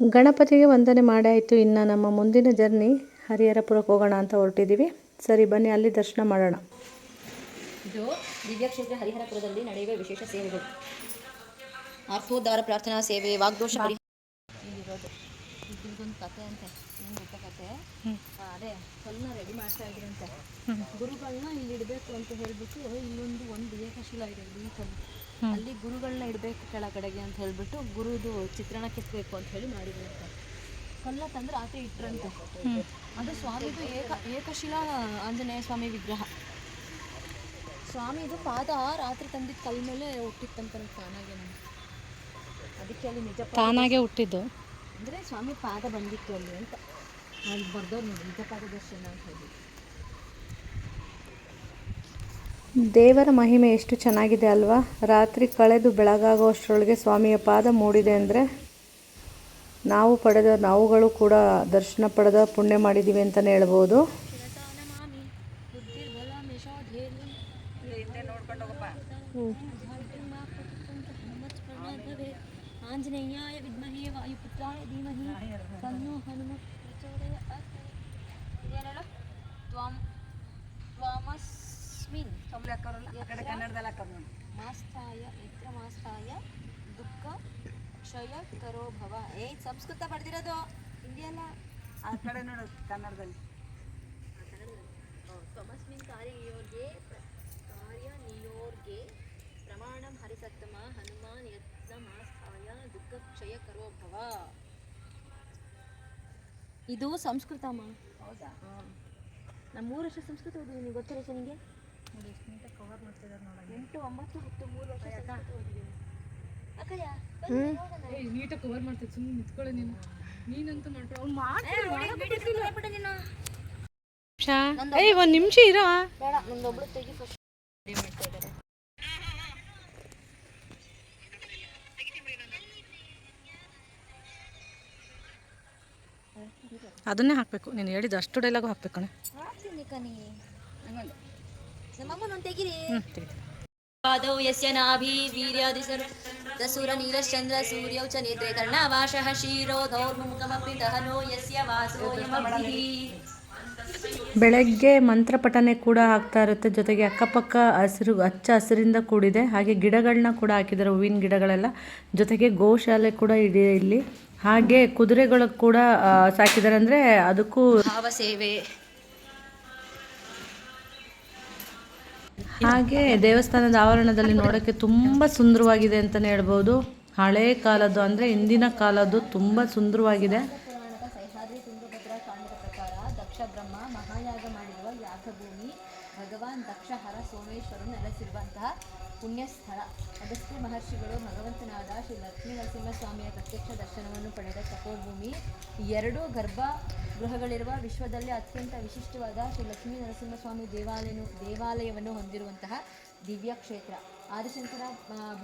ಗಣಪತಿಗೆ ವಂದನೆ ಮಾಡಾಯಿತು. ಇನ್ನು ನಮ್ಮ ಮುಂದಿನ ಜರ್ನಿ ಹರಿಹರಪುರಕ್ಕೆ ಹೋಗೋಣ ಅಂತ ಹೊರಟಿದ್ದೀವಿ ಸರಿ ಬನ್ನಿ ಅಲ್ಲಿ ದರ್ಶನ ಮಾಡೋಣ. ಇದು ದಿವ್ಯಕ್ಷೇತ್ರ ಹರಿಹರಪುರದಲ್ಲಿ ನಡೆಯುವ ವಿಶೇಷ ಸೇವೆಗಳು. ಆರ್ಥೋದ್ಧಾರ ಪ್ರಾರ್ಥನಾ ಸೇವೆ ವಾಗ್ದೋಷ ಕತೆ ಅಂತೆ. ಏನು ಅದೇ ಕಲ್ಲನ್ನ ರೆಡಿ ಮಾಡ್ತಾ ಇದ್ರಂತೆ. ಗುರುಗಳನ್ನ ಇಲ್ಲಿ ಇಡಬೇಕು ಅಂತ ಹೇಳ್ಬಿಟ್ಟು ಇಲ್ಲೊಂದು ಒಂದು ಏಕಶಿಲ ಇದೆ ಈ ಕಲ್ಲು ಅಲ್ಲಿ ಗುರುಗಳನ್ನ ಇಡಬೇಕು ಕೆಳಗಡೆಗೆ ಅಂತ ಹೇಳ್ಬಿಟ್ಟು ಗುರುದು ಚಿತ್ರಣ ಕೆತ್ತಬೇಕು ಅಂತ ಹೇಳಿ ಮಾಡಿದ್ರಂತೆ. ಕಲ್ಲ ತಂದ್ರೆ ಆತ ಇಟ್ರಂತೆ. ಅದು ಸ್ವಾಮಿದು ಏಕ ಏಕಶಿಲಾ ಆಂಜನೇಯ ಸ್ವಾಮಿ ವಿಗ್ರಹ. ಸ್ವಾಮಿದು ಪಾದ ರಾತ್ರಿ ತಂದಿದ್ದ ಕಲ್ ಮೇಲೆ ಹುಟ್ಟಿತ್ತಂತ ನಂಗೆ ತಾನಾಗೆ. ನಮ್ಗೆ ಅದಕ್ಕೆ ಅಲ್ಲಿ ನಿಜ ತಾನಾಗೆ ಹುಟ್ಟಿದ್ದು. ಅಂದ್ರೆ ಸ್ವಾಮಿ ಪಾದ ಬಂದಿತ್ತು ಅಲ್ಲಿ ಅಂತ. ಅಲ್ಲಿ ಬರ್ದವ್ರು ನೋಡಿ ದರ್ಶನ ಅಂತ ಹೇಳಿ. ದೇವರ ಮಹಿಮೆ ಎಷ್ಟು ಚೆನ್ನಾಗಿದೆ ಅಲ್ವಾ? ರಾತ್ರಿ ಕಳೆದು ಬೆಳಗಾಗುವಷ್ಟರೊಳಗೆ ಸ್ವಾಮಿಯ ಪಾದ ಮೂಡಿದೆ ಅಂದರೆ ನಾವು ಪಡೆದ ನಾವುಗಳು ಕೂಡ ದರ್ಶನ ಪಡೆದ ಪುಣ್ಯ ಮಾಡಿದ್ದೀವಿ ಅಂತಲೇ ಹೇಳ್ಬೋದು. ಕ್ಷಯ ಕರೋ ಭವ. ಏ ಸಂಸ್ಕೃತ ಪಡೆದಿರೋದು ಹಿಂದಿಯಲ್ಲ? ಆ ಕಡೆ ನೋಡು ಕನ್ನಡದಲ್ಲಿ. ತ್ವಮಸ್ಮಿನ್ ಕಾರ್ಯಯೋರ್ಗೆ ಕಾರ್ಯನಿಯೋರ್ಗೆ ಪ್ರಮಾಣಂ ಹರಿಸತ್ತಮ ಹನುಮಾನ್ ಯತ್ನ ಮಾಸ್ಥಾಯ ದುಃಖ ಕ್ಷಯ ಕರೋ ಭವ ಇದು ಸಂಸ್ಕೃತ ಅಮ್ಮ. ಹೌದಾ? ನಮ್ಮ ಮೂರು ವರ್ಷ ಸಂಸ್ಕೃತ ಓದಿದ್ದೀನಿ ನೀವು ಗೊತ್ತಿರೋ ನಿಮಗೆ ಎಷ್ಟು ಕವರ್ ಮಾಡ್ತಿದ್ದಾರೆ ನೋಡೋಣ ಎಂಟು ಒಂಬತ್ತು ಹತ್ತು ಮೂರು ವರ್ಷ ಸಂಸ್ಕೃತ ಓದಿದ್ದೀನಿ ನೀಟಾಗಿ ಕವರ್ ಮಾಡ್ತೀನಿ ಸುಮ್ಮನೆ ನಿಂತ್ಕೊಳ್ಳಿ ನೀನು. ನೀನಂತೂ ಮಾಡ್ಕೊ ಅವ್ನು ಮಾಡಿ ಏಯ್ ಒಂದು ನಿಮಿಷ ಇರೋ. ಬೇಡ ನಂದೊಬ್ಳು ತೆಗಿ ಫಸ್ಟ್ ರೆಡಿ ಮಾಡ್ತಾ ಇದ್ದಾರೆ ಅದನ್ನೇ ಹಾಕ್ಬೇಕು. ನೀನು ಹೇಳಿದ ಅಷ್ಟು ಡೈಲಾಗು ಹಾಕ್ಬೇಕು ಕಣಿ. ಹ್ಞೂ ತೆಗಿರಿ. ಹ್ಞೂ ತೆಗಿತೀನಿ ಪಾದೌ ಯಸ್ಯ ನಾಭಿ ವೀರ್ಯಾದಿಸರು ದಸುರ ನೀಲಶ್ಚಂದ್ರ ಸೂರ್ಯೌ ಚ ನೇತ್ರೆ ಕರ್ಣಾವಾಶಃ ಶಿರೋ ದೌರ್ಮುಖಮಪಿ ದಹನೋ ಯಸ್ಯ ಯಮಭಿಃ ಬೆಳಗ್ಗೆ ಮಂತ್ರ ಪಠನೆ ಕೂಡ ಆಗ್ತಾ ಇರುತ್ತೆ. ಜೊತೆಗೆ ಅಕ್ಕಪಕ್ಕ ಹಸಿರು ಹಚ್ಚ ಹಸಿರಿಂದ ಕೂಡಿದೆ. ಹಾಗೆ ಗಿಡಗಳನ್ನ ಕೂಡ ಹಾಕಿದ್ದಾರೆ ಹೂವಿನ ಗಿಡಗಳೆಲ್ಲ. ಜೊತೆಗೆ ಗೋಶಾಲೆ ಕೂಡ ಇದೆ ಇಲ್ಲಿ. ಹಾಗೆ ಕುದುರೆಗಳು ಕೂಡ ಸಾಕಿದ್ದಾರೆ. ಅಂದರೆ ಅದಕ್ಕೂ ಭಾವ ಸೇವೆ. ಹಾಗೆ ದೇವಸ್ಥಾನದ ಆವರಣದಲ್ಲಿ ನೋಡೋಕ್ಕೆ ತುಂಬ ಸುಂದರವಾಗಿದೆ ಅಂತಲೇ ಹೇಳ್ಬೋದು. ಹಳೆ ಕಾಲದ್ದು ಅಂದರೆ ಹಿಂದಿನ ಕಾಲದ್ದು ತುಂಬ ಸುಂದರವಾಗಿದೆ. ದಕ್ಷ ಮಹಾಯಾಗ ಮಾಡಿರುವ ಯಾಗಭೂಮಿ ಭಗವಾನ್ ದಕ್ಷಹರ ಸೋಮೇಶ್ವರನು ನೆಲೆಸಿರುವಂತಹ ಪುಣ್ಯ ಸ್ಥಳ ಅಗಸ್ತ್ಯ ಮಹರ್ಷಿಗಳು ಭಗವಂತನಾದ ಶ್ರೀ ಲಕ್ಷ್ಮೀ ನರಸಿಂಹಸ್ವಾಮಿಯ ಪ್ರತ್ಯಕ್ಷ ದರ್ಶನವನ್ನು ಪಡೆದ ತಪೋಭೂಮಿ ಎರಡೂ ಗರ್ಭ ಗೃಹಗಳಿರುವ ವಿಶ್ವದಲ್ಲಿ ಅತ್ಯಂತ ವಿಶಿಷ್ಟವಾದ ಶ್ರೀ ಲಕ್ಷ್ಮೀ ನರಸಿಂಹಸ್ವಾಮಿ ದೇವಾಲಯನು ದೇವಾಲಯವನ್ನು ಹೊಂದಿರುವಂತಹ ದಿವ್ಯ ಕ್ಷೇತ್ರ. ಆದಿಶಂಕರ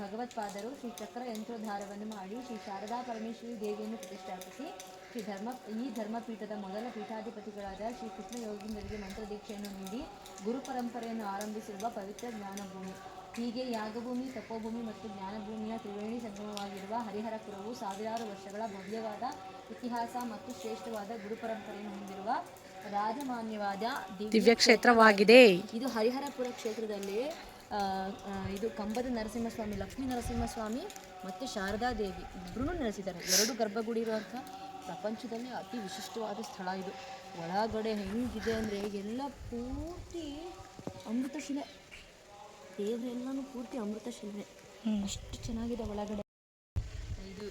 ಭಗವತ್ಪಾದರು ಶ್ರೀ ಚಕ್ರ ಯಂತ್ರೋದ್ಧಾರವನ್ನು ಮಾಡಿ ಶ್ರೀ ಶಾರದಾ ಪರಮೇಶ್ವರಿ ದೇವಿಯನ್ನು ಪ್ರತಿಷ್ಠಾಪಿಸಿ ಶ್ರೀ ಧರ್ಮ, ಈ ಧರ್ಮಪೀಠದ ಮೊದಲ ಪೀಠಾಧಿಪತಿಗಳಾದ ಶ್ರೀ ಕೃಷ್ಣ ಮಂತ್ರ ಮಂತ್ರದೀಕ್ಷೆಯನ್ನು ನೀಡಿ ಗುರು ಪರಂಪರೆಯನ್ನು ಆರಂಭಿಸಿರುವ ಪವಿತ್ರ ಜ್ಞಾನಭೂಮಿ. ಹೀಗೆ ಯಾಗಭೂಮಿ ತಪೋಭೂಮಿ ಮತ್ತು ಜ್ಞಾನಭೂಮಿಯ ತ್ರಿವೇಣಿ ಸಂಗಮವಾಗಿರುವ ಹರಿಹರಪುರವು ಸಾವಿರಾರು ವರ್ಷಗಳ ಭವ್ಯವಾದ ಇತಿಹಾಸ ಮತ್ತು ಶ್ರೇಷ್ಠವಾದ ಗುರು ಪರಂಪರೆಯನ್ನು ಹೊಂದಿರುವ ರಾಜಮಾನ್ಯವಾದ ದಿವ್ಯ ಕ್ಷೇತ್ರವಾಗಿದೆ. ಇದು ಹರಿಹರಪುರ ಕ್ಷೇತ್ರದಲ್ಲಿ ಇದು ಕಂಬದ ನರಸಿಂಹಸ್ವಾಮಿ ಲಕ್ಷ್ಮೀ ನರಸಿಂಹಸ್ವಾಮಿ ಮತ್ತು ಶಾರದಾ ದೇವಿ ಇಬ್ಬರೂ ನೆಲೆಸಿದ್ದಾರೆ. ಎರಡು ಗರ್ಭಗುಡಿ ಇರುವಂಥ ಪ್ರಪಂಚದಲ್ಲಿ ಅತಿ ವಿಶಿಷ್ಟವಾದ ಸ್ಥಳ ಇದು. ಒಳಗಡೆ ಹೆಂಗಿದೆ ಅಂದರೆ ಎಲ್ಲ ಪೂರ್ತಿ ಅಮೃತಶಿಲೆ. ದೇವರೆಲ್ಲನೂ ಪೂರ್ತಿ ಅಮೃತ ಶಿಲ್ವೆ ಅಷ್ಟು ಚೆನ್ನಾಗಿದೆ ಒಳಗಡೆ. ಇದು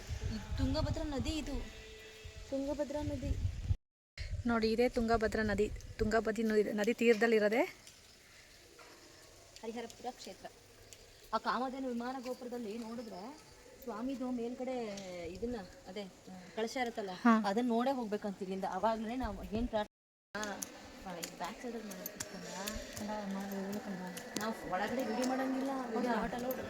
ತುಂಗಭದ್ರಾ ನದಿ ಇದು. ತುಂಗಭದ್ರಾ ನದಿ. ನೋಡಿ ಇದೇ ತುಂಗಭದ್ರಾ ನದಿ. ತುಂಗಭದ್ರಿ ನದಿ ತೀರದಲ್ಲಿ ತೀರದಲ್ಲಿರೋದೆ. ಹರಿಹರಪುರ ಕ್ಷೇತ್ರ. ಆ ಕಾಮಧೇನು ವಿಮಾನ ಗೋಪುರದಲ್ಲಿ ನೋಡಿದ್ರೆ ಸ್ವಾಮಿದು ಮೇಲ್ಗಡೆ ಇದನ್ನ ಅದೇ ಕಳಶ ಇರುತ್ತಲ್ಲ ಅದನ್ನ ನೋಡೇ ಹೋಗ್ಬೇಕಂತ ಇಲ್ಲಿಂದ. ಅವಾಗಲೇ ನಾವು ಏನ್ ಪ್ರಾರ್ಥನೆ ಬ್ಯಾಕ್ ಸೈಡಲ್ಲಿ ನಾವು ಒಳಗಡೆ ವಿಡಿಯೋ ಮಾಡಂಗಿಲ್ಲ ಅಲೌಡ್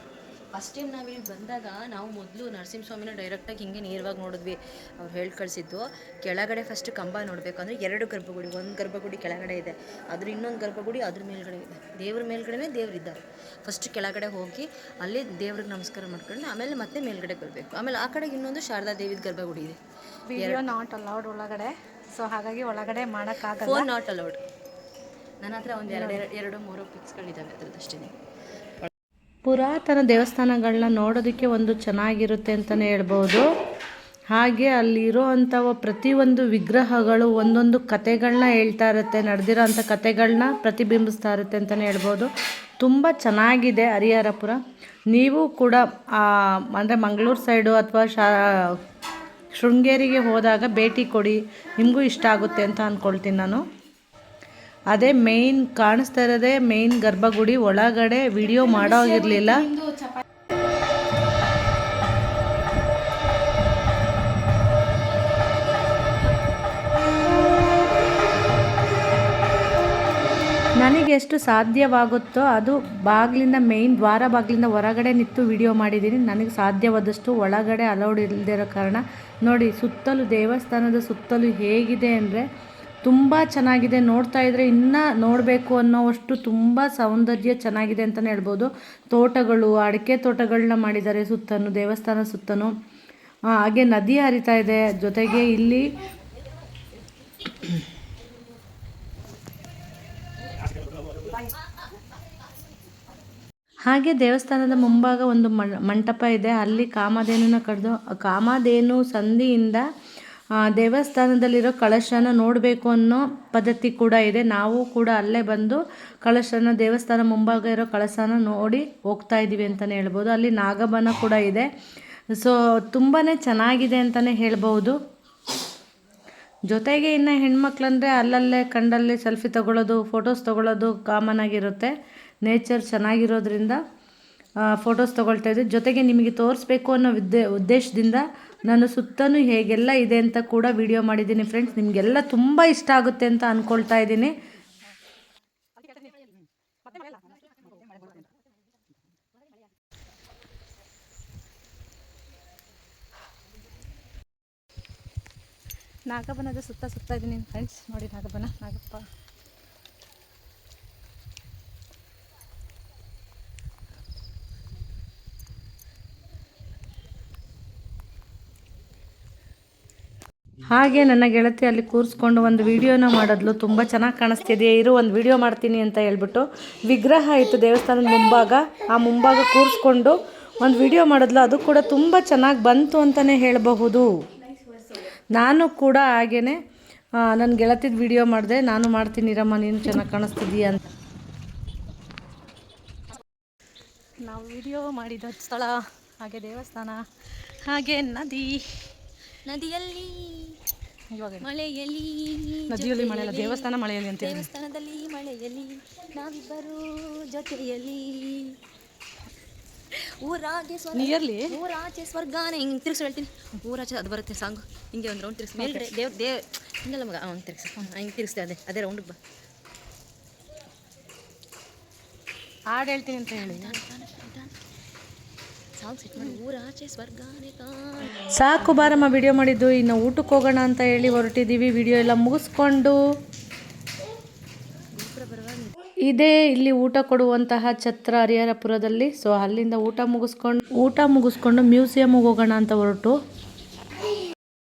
ಫಸ್ಟ್ ಟೈಮ್ ನಾವು ಇಲ್ಲಿ ಬಂದಾಗ ನಾವು ಮೊದಲು ನರಸಿಂಹಸ್ವಾಮಿನ ಡೈರೆಕ್ಟಾಗಿ ಹಿಂಗೆ ನೇರವಾಗಿ ನೋಡಿದ್ವಿ. ಅವ್ರು ಹೇಳಿ ಕಳಿಸಿದ್ದು ಕೆಳಗಡೆ ಫಸ್ಟ್ ಕಂಬ ನೋಡಬೇಕು ಅಂದರೆ ಎರಡು ಗರ್ಭಗುಡಿ ಒಂದು ಗರ್ಭಗುಡಿ ಕೆಳಗಡೆ ಇದೆ. ಅದ್ರ ಇನ್ನೊಂದು ಗರ್ಭಗುಡಿ ಅದ್ರ ಮೇಲ್ಗಡೆ ಇದೆ. ದೇವ್ರ ಮೇಲ್ಗಡೆನೇ ದೇವ್ರಿದ್ದಾರೆ ಫಸ್ಟ್ ಕೆಳಗಡೆ ಹೋಗಿ ಅಲ್ಲಿ ದೇವ್ರಿಗೆ ನಮಸ್ಕಾರ ಮಾಡ್ಕೊಂಡು ಆಮೇಲೆ ಮತ್ತೆ ಮೇಲ್ಗಡೆ ಬರಬೇಕು. ಆಮೇಲೆ ಆ ಕಡೆಗೆ ಇನ್ನೊಂದು ಶಾರದಾ ದೇವಿದ ಗರ್ಭಗುಡಿ ಇದೆ. ನಾಟ್ ಅಲೌಡ್ ಒಳಗಡೆ. ಸೊ ಹಾಗಾಗಿ ಒಳಗಡೆ ಮಾಡೋಕ್ಕಾಗಲ್ಲ. ಫೋನ್ ನಾಟ್ ಅಲೌಡ್ ನನ್ನ ಹತ್ರ ಒಂದು ಎರಡು ಎರಡು ಮೂರು ಪಿಕ್ಸ್ಗಳಿದ್ದಾವೆ ಅದರದಷ್ಟೇ ಪುರಾತನ ದೇವಸ್ಥಾನಗಳನ್ನ ನೋಡೋದಕ್ಕೆ ಒಂದು ಚೆನ್ನಾಗಿರುತ್ತೆ ಅಂತಲೇ ಹೇಳ್ಬೋದು. ಹಾಗೆ ಅಲ್ಲಿರೋ ಅಂಥವು ಪ್ರತಿಯೊಂದು ವಿಗ್ರಹಗಳು ಒಂದೊಂದು ಕತೆಗಳನ್ನ ಹೇಳ್ತಾ ಇರುತ್ತೆ ನಡೆದಿರೋ ಅಂಥ ಕತೆಗಳನ್ನ ಪ್ರತಿಬಿಂಬಿಸ್ತಾ ಇರುತ್ತೆ ಅಂತಲೇ ಹೇಳ್ಬೋದು. ತುಂಬ ಚೆನ್ನಾಗಿದೆ ಹರಿಹರಪುರ. ನೀವು ಕೂಡ ಅಂದರೆ ಮಂಗಳೂರು ಸೈಡು ಅಥವಾ ಶಾ ಶೃಂಗೇರಿಗೆ ಹೋದಾಗ ಭೇಟಿ ಕೊಡಿ, ನಿಮಗೂ ಇಷ್ಟ ಆಗುತ್ತೆ ಅಂತ ಅಂದ್ಕೊಳ್ತೀನಿ ನಾನು. ಅದೇ ಮೇಯ್ನ್ ಕಾಣಿಸ್ತಾ ಇರೋದೇ ಮೇಯ್ನ್ ಗರ್ಭಗುಡಿ ಒಳಗಡೆ ವಿಡಿಯೋ ಮಾಡೋಗಿರಲಿಲ್ಲ ನನಗೆ ಎಷ್ಟು ಸಾಧ್ಯವಾಗುತ್ತೋ ಅದು ಬಾಗಿಲಿಂದ ಮೇಯ್ನ್ ದ್ವಾರ ಬಾಗಿಲಿಂದ ಹೊರಗಡೆ ನಿಂತು ವಿಡಿಯೋ ಮಾಡಿದ್ದೀನಿ. ನನಗೆ ಸಾಧ್ಯವಾದಷ್ಟು ಒಳಗಡೆ ಅಲೌಡ್ ಇಲ್ಲದಿರೋ ಕಾರಣ. ನೋಡಿ, ಸುತ್ತಲೂ ದೇವಸ್ಥಾನದ ಸುತ್ತಲೂ ಹೇಗಿದೆ ಅಂದರೆ ತುಂಬ ಚೆನ್ನಾಗಿದೆ. ನೋಡ್ತಾ ಇದ್ದರೆ ಇನ್ನೂ ನೋಡಬೇಕು ಅನ್ನೋವಷ್ಟು ತುಂಬ ಸೌಂದರ್ಯ ಚೆನ್ನಾಗಿದೆ ಅಂತಲೇ ಹೇಳ್ಬೋದು. ತೋಟಗಳು, ಅಡಿಕೆ ತೋಟಗಳನ್ನ ಮಾಡಿದ್ದಾರೆ ಸುತ್ತಲೂ ದೇವಸ್ಥಾನ ಸುತ್ತಲೂ ಹಾಗೆ ನದಿ ಹರಿತಾ ಇದೆ. ಜೊತೆಗೆ ಇಲ್ಲಿ ಹಾಗೆ ದೇವಸ್ಥಾನದ ಮುಂಭಾಗ ಒಂದು ಮಂಟಪ ಇದೆ. ಅಲ್ಲಿ ಕಾಮಧೇನುನ ಕಡಿದು, ಕಾಮಧೇನು ಸಂಧಿಯಿಂದ ದೇವಸ್ಥಾನದಲ್ಲಿರೋ ಕಳಶನ ನೋಡಬೇಕು ಅನ್ನೋ ಪದ್ಧತಿ ಕೂಡ ಇದೆ. ನಾವು ಕೂಡ ಅಲ್ಲೇ ಬಂದು ಕಳಶನ, ದೇವಸ್ಥಾನ ಮುಂಭಾಗ ಇರೋ ಕಳಶನ ನೋಡಿ ಹೋಗ್ತಾ ಇದ್ದೀವಿ ಅಂತಲೇ ಹೇಳ್ಬೋದು. ಅಲ್ಲಿ ನಾಗಬನ ಕೂಡ ಇದೆ. ಸೊ ತುಂಬಾ ಚೆನ್ನಾಗಿದೆ ಅಂತಲೇ ಹೇಳ್ಬೋದು. ಜೊತೆಗೆ ಇನ್ನು ಹೆಣ್ಮಕ್ಳಂದರೆ ಅಲ್ಲಲ್ಲೇ ಕಂಡಲ್ಲಿ ಸೆಲ್ಫಿ ತಗೊಳ್ಳೋದು, ಫೋಟೋಸ್ ತಗೊಳ್ಳೋದು ಕಾಮನ್ ಆಗಿರುತ್ತೆ ನೇಚರ್ ಚೆನ್ನಾಗಿರೋದ್ರಿಂದ ಫೋಟೋಸ್ ತೊಗೊಳ್ತಾ ಇದ್ದೆ. ಜೊತೆಗೆ ನಿಮಗೆ ತೋರಿಸ್ಬೇಕು ಅನ್ನೋ ಉದ್ದೇ ಉದ್ದೇಶದಿಂದ ನಾನು ಸುತ್ತಲೂ ಹೇಗೆಲ್ಲ ಇದೆ ಅಂತ ಕೂಡ ವಿಡಿಯೋ ಮಾಡಿದ್ದೀನಿ ಫ್ರೆಂಡ್ಸ್ ನಿಮಗೆಲ್ಲ ತುಂಬ ಇಷ್ಟ ಆಗುತ್ತೆ ಅಂತ ಅಂದ್ಕೊಳ್ತಾ ಇದ್ದೀನಿ. ನಾಗಬನದ ಸುತ್ತ ಸುತ್ತ ಇದ್ದೀನಿ ಫ್ರೆಂಡ್ಸ್ ನೋಡಿ ನಾಗಬನ, ನಾಗಪ್ಪ. ಹಾಗೆ ನನ್ನ ಗೆಳತಿ ಅಲ್ಲಿ ಕೂರಿಸ್ಕೊಂಡು ಒಂದು ವಿಡಿಯೋನ ಮಾಡಿದ್ಲು. ತುಂಬ ಚೆನ್ನಾಗಿ ಕಾಣಿಸ್ತಿದೆಯಾ? ಇರು ಒಂದು ವಿಡಿಯೋ ಮಾಡ್ತೀನಿ ಅಂತ ಹೇಳ್ಬಿಟ್ಟು. ವಿಗ್ರಹ ಇತ್ತು ದೇವಸ್ಥಾನದ ಮುಂಭಾಗ. ಆ ಮುಂಭಾಗ ಕೂರಿಸ್ಕೊಂಡು ಒಂದು ವಿಡಿಯೋ ಮಾಡಿದ್ಲು. ಅದು ಕೂಡ ತುಂಬ ಚೆನ್ನಾಗಿ ಬಂತು ಅಂತಲೇ ಹೇಳಬಹುದು. ನಾನು ಕೂಡ ಹಾಗೇ ನನ್ನ ಗೆಳತಿದ ವಿಡಿಯೋ ಮಾಡಿದೆ. ನಾನು ಮಾಡ್ತೀನಿ ರಮ್ಮ ನೀನು ಚೆನ್ನಾಗಿ ಕಾಣಿಸ್ತಿದೀಯ ಅಂತ. ನಾವು ವಿಡಿಯೋ ಮಾಡಿದ ಸ್ಥಳ ಹಾಗೆ ದೇವಸ್ಥಾನ ಹಾಗೆ ನದಿ. ನದಿಯಲ್ಲಿ. ಇವಾಗ ಮಳೆಯಲ್ಲಿ ನದಿಯಲ್ಲಿ ಮಳೆಯಲ್ಲ ದೇವಸ್ಥಾನ ಮಳೆಯಲ್ಲಿ ಅಂತ ದೇವಸ್ಥಾನದಲ್ಲಿ ಮಳೆಯಲ್ಲಿ ನಾವಿಬ್ಬರು ಜೊತೆಯಲ್ಲಿ. ಸ್ವರ್ಗ ನಿಯರ್ಲಿ ಊರಾಚೆ ಸ್ವರ್ಗಾನೆ. ಹಿಂಗೆ ತಿರ್ಗಿಸಿ ಹೇಳ್ತೀನಿ. ಊರಾಚೆ ಅದು ಬರುತ್ತೆ ಸಾಂಗ್. ಹಿಂಗೆ ಒಂದು ರೌಂಡ್ ತಿರ್ಗಿಸಿ. ಮೇಲ್ಗಡೆ ದೇವ್ ದೇವ್ ಹಿಂಗಲ್ಲ ಮಗ ಅವ್ನು ತಿರ್ಗಿಸಿ. ಹಿಂಗೆ ತಿರ್ಗಿಸ್ದೆ ಅದೇ. ಅದೇ ರೌಂಡಿಗೆ ಬಾ. ಹಾಡು ಹೇಳ್ತೀನಿ ಅಂತ ಹೇಳಿ ಸಾಂಗ್ ಸೆಟ್ ಮಾಡಿ ಊರಾಚೆ ಸ್ವರ್ಗಾನೆ ಕಾಣ್ ಸಾಕು ಬಾರಮ್ಮ ವಿಡಿಯೋ ಮಾಡಿದ್ದು. ಇನ್ನು ಊಟಕ್ಕೆ ಹೋಗೋಣ ಅಂತ ಹೇಳಿ ಹೊರಟಿದ್ದೀವಿ. ವಿಡಿಯೋ ಎಲ್ಲ ಮುಗಿಸ್ಕೊಂಡು. ಇದೇ ಇಲ್ಲಿ ಊಟ ಕೊಡುವಂತಹ ಛತ್ರ ಹರಿಹರಪುರದಲ್ಲಿ. ಸೊ ಅಲ್ಲಿಂದ ಊಟ ಮುಗಿಸ್ಕೊಂಡು ಊಟ ಮುಗಿಸ್ಕೊಂಡು ಮ್ಯೂಸಿಯಮ್ಗೆ ಹೋಗೋಣ ಅಂತ ಹೊರಟು.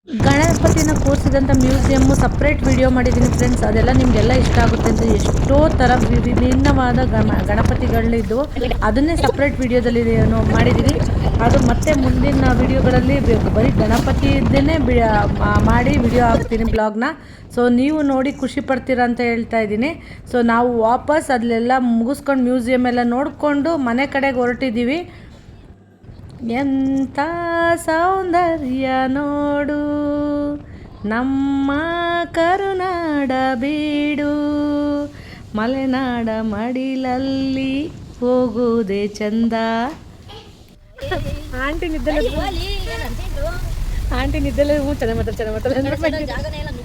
ಗಣಪತಿನ ಕೂರಿಸಿದಂಥ ಮ್ಯೂಸಿಯಮ್ಮು ಸಪ್ರೇಟ್ ವಿಡಿಯೋ ಮಾಡಿದ್ದೀನಿ ಫ್ರೆಂಡ್ಸ್. ಅದೆಲ್ಲ ನಿಮಗೆಲ್ಲ ಇಷ್ಟ ಆಗುತ್ತೆ ಅಂತ ಎಷ್ಟೋ ಥರ ವಿಭಿನ್ನವಾದ ಗಣ ಗಣಪತಿಗಳಿದ್ವು ಅದನ್ನೇ ಸಪ್ರೇಟ್ ವಿಡಿಯೋದಲ್ಲಿ ಏನು ಮಾಡಿದ್ದೀನಿ ಅದು ಮತ್ತೆ ಮುಂದಿನ ವಿಡಿಯೋಗಳಲ್ಲಿ ಬರೀ ಗಣಪತಿಯದ್ದೇ ಬಿ ಮಾಡಿ ವಿಡಿಯೋ ಹಾಕ್ತೀನಿ ಬ್ಲಾಗ್ನ. ಸೊ, ನೀವು ನೋಡಿ ಖುಷಿ ಪಡ್ತೀರಾ ಅಂತ ಹೇಳ್ತಾ ಇದ್ದೀನಿ. ಸೊ, ನಾವು ವಾಪಸ್ ಅಲ್ಲೆಲ್ಲ ಮುಗಿಸ್ಕೊಂಡು ಮ್ಯೂಸಿಯಮ್ ಎಲ್ಲ ನೋಡಿಕೊಂಡು ಮನೆ ಕಡೆಗೆ ಹೊರಟಿದ್ದೀವಿ. ಎಂಥ ಸೌಂದರ್ಯ ನೋಡು ನಮ್ಮ ಕರುನಾಡ ಬೀಡು. ಮಲೆನಾಡ ಮಡಿಲಲ್ಲಿ ಹೋಗುವುದೇ ಚಂದ. ಆಂಟಿ ನಿದ್ದಲೆ ಆಂಟಿ ನಿದ್ದಲೆ ಹ್ಞೂ ಚೆನ್ನಾಗಿ ಮಾತಾಡ್ತಾರೆ ಚೆನ್ನಾಗಿ ಮಾತಾಡ್ತಾರೆ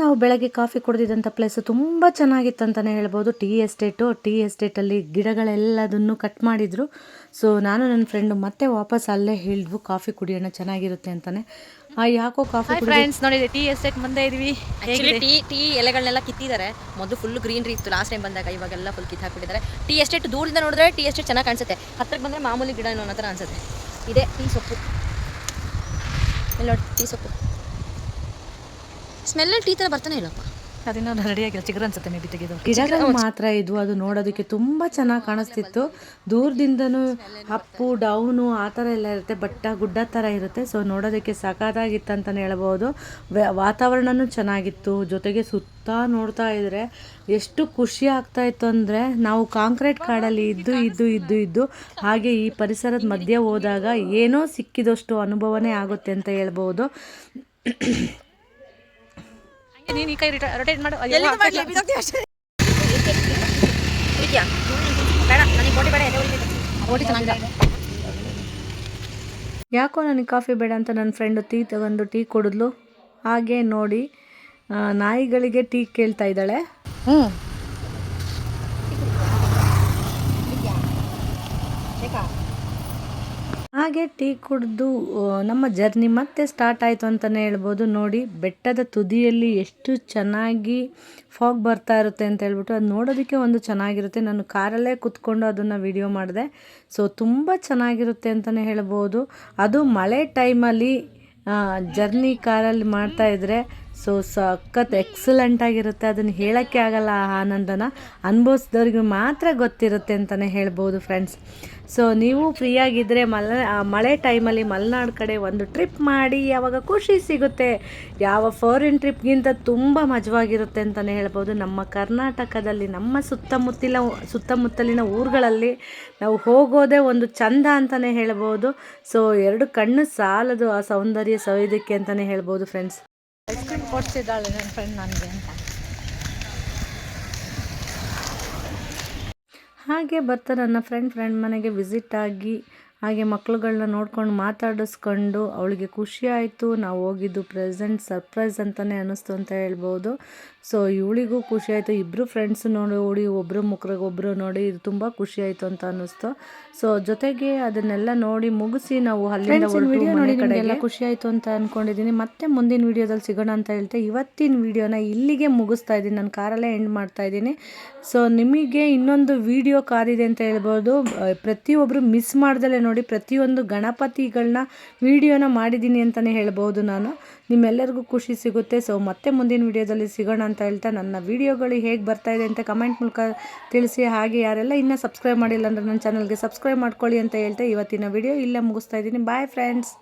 ನಾವು ಬೆಳಗ್ಗೆ ಕಾಫಿ ಕುಡಿದಿದ್ದಂಥ ಪ್ಲೇಸು ತುಂಬ ಚೆನ್ನಾಗಿತ್ತು ಅಂತಲೇ ಹೇಳ್ಬೋದು. ಟೀ ಎಸ್ಟೇಟು ಟೀ ಎಸ್ಟೇಟಲ್ಲಿ ಗಿಡಗಳೆಲ್ಲದನ್ನು ಕಟ್ ಮಾಡಿದರು. ಸೊ ನಾನು ನನ್ನ ಫ್ರೆಂಡು ಮತ್ತೆ ವಾಪಸ್ ಅಲ್ಲೇ ಹೇಳಿದ್ವು ಕಾಫಿ ಕುಡಿಯೋಣ ಚೆನ್ನಾಗಿರುತ್ತೆ ಅಂತಲೇ ಆ ಯಾಕೋ ಕಾಫಿ ಫ್ರೆಂಡ್ಸ್ ನೋಡಿ ಟೀ ಎಸ್ಟೇಟ್ ಮುಂದೆ ಇದೀವಿ. ಆ್ಯಕ್ಚುಲಿ ಟೀ ಟೀ ಎಲೆಗಳನ್ನೆಲ್ಲ ಕಿತ್ತಿದ್ದಾರೆ. ಮೊದಲು ಫುಲ್ ಗ್ರೀನ್ರಿ ಇತ್ತು ಲಾಸ್ಟ್ ಟೈಮ್ ಬಂದಾಗ ಇವಾಗೆಲ್ಲ ಫುಲ್ ಕಿತ್ತು ಹಾಕ್ಬಿಟ್ಟಿದ್ದಾರೆ ಟೀ ಎಸ್ಟೇಟ್ ದೂರದಿಂದ ನೋಡಿದ್ರೆ ಟೀ ಎಸ್ಟೇಟ್ ಚೆನ್ನಾಗಿ ಕಾಣಿಸುತ್ತೆ. ಹತ್ತಿರಕ್ಕೆ ಬಂದರೆ ಮಾಮೂಲಿ ಗಿಡ ಅನ್ನೋ ಥರ ಅನ್ಸುತ್ತೆ. ಇದೆ ಟೀ ಸೊಪ್ಪು. ಇಲ್ಲಿ ನೋಡಿ ಟೀ ಸೊಪ್ಪು. ಸ್ಮೆಲ್ ಟೀ ಥರ ಬರ್ತಾನೆ ಇಲ್ಲಪ್ಪ. ಅದಿನ್ನೂ ರೆಡಿಯಾಗಿಲ್ಲ ಚಿಗರ್ ಅನ್ಸುತ್ತೆ ಮೇ ಬಿ ತೆಗೆದು. ಗಿಡಗಳು ಮಾತ್ರ ಇದು ಅದು ನೋಡೋದಕ್ಕೆ ತುಂಬ ಚೆನ್ನಾಗಿ ಕಾಣಿಸ್ತಿತ್ತು. ದೂರದಿಂದನೂ ಅಪ್ಪು ಡೌನು ಆ ಥರ ಎಲ್ಲ ಇರುತ್ತೆ ಬಟ್ಟ ಗುಡ್ಡ ಥರ ಇರುತ್ತೆ. ಸೊ ನೋಡೋದಕ್ಕೆ ಸಖತ್ತಾಗಿತ್ತು ಅಂತಲೇ ಹೇಳ್ಬೋದು. ವ- ವಾತಾವರಣನೂ ಚೆನ್ನಾಗಿತ್ತು. ಜೊತೆಗೆ ಸುತ್ತ ನೋಡ್ತಾ ಇದ್ರೆ ಎಷ್ಟು ಖುಷಿ ಆಗ್ತಾ ಇತ್ತು ಅಂದರೆ ನಾವು ಕಾಂಕ್ರೀಟ್ ಕಾಡಲ್ಲಿ ಇದ್ದು ಇದ್ದು ಇದ್ದು ಇದ್ದು ಹಾಗೆ ಈ ಪರಿಸರದ ಮಧ್ಯೆ ಹೋದಾಗ ಏನೋ ಸಿಕ್ಕಿದಷ್ಟು ಅನುಭವನೇ ಆಗುತ್ತೆ ಅಂತ ಹೇಳ್ಬೋದು. ನೀನು ಈ ಕೈ ರೊಟೇಟ್ ಮಾಡು. ಚೆನ್ನಾಗಿದೆ ಯಾಕೋ ನನಗೆ ಕಾಫಿ ಬೇಡ ಅಂತ ನನ್ನ ಫ್ರೆಂಡು ಟೀ ತಗೊಂಡು ಟೀ ಕುಡಿದ್ಲು. ಹಾಗೆ ನೋಡಿ ನಾಯಿಗಳಿಗೆ ಟೀ ಕೇಳ್ತಾ ಇದ್ದಾಳೆ. ಹ್ಞೂ ಹಾಗೆ ಟೀ ಕುಡಿದು ನಮ್ಮ ಜರ್ನಿ ಮತ್ತೆ ಸ್ಟಾರ್ಟ್ ಆಯಿತು ಅಂತಲೇ ಹೇಳ್ಬೋದು. ನೋಡಿ, ಬೆಟ್ಟದ ತುದಿಯಲ್ಲಿ ಎಷ್ಟು ಚೆನ್ನಾಗಿ ಫಾಗ್ ಬರ್ತಾ ಇರುತ್ತೆ ಅಂತ ಹೇಳ್ಬಿಟ್ಟು ಅದು ನೋಡೋದಕ್ಕೆ ಒಂದು ಚೆನ್ನಾಗಿರುತ್ತೆ. ನಾನು ಕಾರಲ್ಲೇ ಕೂತ್ಕೊಂಡು ಅದನ್ನು ವಿಡಿಯೋ ಮಾಡಿದೆ. ಸೊ, ತುಂಬ ಚೆನ್ನಾಗಿರುತ್ತೆ ಅಂತಲೇ ಹೇಳ್ಬೋದು. ಅದು ಮಳೆ ಟೈಮಲ್ಲಿ ಜರ್ನಿ ಕಾರಲ್ಲಿ ಮಾಡ್ತಾ ಇದ್ರೆ ಸೊ ಸಖತ್ ಎಕ್ಸಲೆಂಟ್ ಆಗಿರುತ್ತೆ. ಅದನ್ನು ಹೇಳೋಕ್ಕೆ ಆಗಲ್ಲ ಆ ಆನಂದನ ಅನುಭವಿಸಿದವ್ರಿಗೆ ಮಾತ್ರ ಗೊತ್ತಿರುತ್ತೆ ಅಂತಲೇ ಹೇಳ್ಬೋದು ಫ್ರೆಂಡ್ಸ್ ಸೊ ನೀವು ಫ್ರೀಯಾಗಿದ್ದರೆ ಮಲ ಮಳೆ ಟೈಮಲ್ಲಿ ಮಲೆನಾಡು ಕಡೆ ಒಂದು ಟ್ರಿಪ್ ಮಾಡಿ, ಯಾವಾಗ ಖುಷಿ ಸಿಗುತ್ತೆ. ಯಾವ ಫಾರಿನ್ ಟ್ರಿಪ್ಗಿಂತ ತುಂಬ ಮಜವಾಗಿರುತ್ತೆ ಅಂತಲೇ ಹೇಳ್ಬೋದು. ನಮ್ಮ ಕರ್ನಾಟಕದಲ್ಲಿ, ನಮ್ಮ ಸುತ್ತಮುತ್ತಲ, ಸುತ್ತಮುತ್ತಲಿನ ಊರುಗಳಲ್ಲಿ ನಾವು ಹೋಗೋದೇ ಒಂದು ಚಂದ ಅಂತಲೇ ಹೇಳ್ಬೋದು. ಸೊ ಎರಡು ಕಣ್ಣು ಸಾಲದು ಆ ಸೌಂದರ್ಯ ಸವಿದಕ್ಕೆ ಅಂತಲೇ ಹೇಳ್ಬೋದು ಫ್ರೆಂಡ್ಸ್ ಐಸ್ ಕ್ರೀಮ್ ನನ್ನ ಫ್ರೆಂಡ್ ನನಗೆ ಅಂತ. ಹಾಗೆ ಬರ್ತಾ ನನ್ನ ಫ್ರೆಂಡ್ ಫ್ರೆಂಡ್ ಮನೆಗೆ ವಿಸಿಟ್ ಆಗಿ, ಹಾಗೆ ಮಕ್ಕಳುಗಳನ್ನ ನೋಡ್ಕೊಂಡು ಮಾತಾಡಿಸ್ಕೊಂಡು ಅವಳಿಗೆ ಖುಷಿ ಆಯಿತು. ನಾವು ಹೋಗಿದ್ದು ಪ್ರೆಸೆಂಟ್ ಸರ್ಪ್ರೈಸ್ ಅಂತಲೇ ಅನ್ನಿಸ್ತು ಅಂತ ಹೇಳ್ಬೋದು. ಸೊ ಇವಳಿಗೂ ಖುಷಿ ಆಯಿತು. ಇಬ್ಬರು ಫ್ರೆಂಡ್ಸ್ ನೋಡಿ ಓಡಿ ಒಬ್ಬರು ಮುಖರಿಗೆ ಒಬ್ಬರು ನೋಡಿ ಇದು ತುಂಬ ಖುಷಿ ಆಯಿತು ಅಂತ ಅನ್ನಿಸ್ತು. ಸೊ ಜೊತೆಗೆ ಅದನ್ನೆಲ್ಲ ನೋಡಿ ಮುಗಿಸಿ ನಾವು ಅಲ್ಲಿಂದ ವಿಡಿಯೋ ನೋಡಿ ಎಲ್ಲ ಖುಷಿ ಆಯಿತು ಅಂತ ಅಂದ್ಕೊಂಡಿದ್ದೀನಿ ಮತ್ತೆ ಮುಂದಿನ ವಿಡಿಯೋದಲ್ಲಿ ಸಿಗೋಣ ಅಂತ ಹೇಳ್ತೆ. ಇವತ್ತಿನ ವಿಡಿಯೋನ ಇಲ್ಲಿಗೆ ಮುಗಿಸ್ತಾ ಇದ್ದೀನಿ. ನಾನು ಕಾರಲ್ಲೇ ಎಂಡ್ ಮಾಡ್ತಾ ಇದ್ದೀನಿ. ಸೊ ನಿಮಗೆ ಇನ್ನೊಂದು ವಿಡಿಯೋ ಕಾರಿದೆ ಅಂತ ಹೇಳ್ಬೋದು. ಪ್ರತಿಯೊಬ್ಬರು ಮಿಸ್ ಮಾಡ್ದಲೇ ನೋಡಿ ಪ್ರತಿಯೊಂದು ಗಣಪತಿಗಳನ್ನ ವಿಡಿಯೋನ ಮಾಡಿದ್ದೀನಿ ಅಂತಲೇ ಹೇಳ್ಬೋದು ನಾನು. ನಿಮ್ಮೆಲ್ಲರಿಗೂ ಖುಷಿ ಸಿಗುತ್ತೆ. ಸೊ ಮತ್ತೆ ಮುಂದಿನ ವಿಡಿಯೋದಲ್ಲಿ ಸಿಗೋಣ ಅಂತ ಹೇಳ್ತಾ ನನ್ನ ವಿಡಿಯೋಗಳು ಹೇಗೆ ಬರ್ತಾ ಇದೆ ಅಂತ ಕಮೆಂಟ್ ಮೂಲಕ ತಿಳಿಸಿ. ಹಾಗೆ ಯಾರೆಲ್ಲ ಇನ್ನೂ ಸಬ್ಸ್ಕ್ರೈಬ್ ಮಾಡಿಲ್ಲ ಅಂದರೆ ನನ್ನ ಚಾನಲ್ಗೆ ಸಬ್ಸ್ಕ್ರೈಬ್ ಮಾಡ್ಕೊಳ್ಳಿ ಅಂತ ಹೇಳ್ತಾ ಇವತ್ತಿನ ವಿಡಿಯೋ ಇಲ್ಲೇ ಮುಗಿಸ್ತಾ ಇದ್ದೀನಿ. Bye friends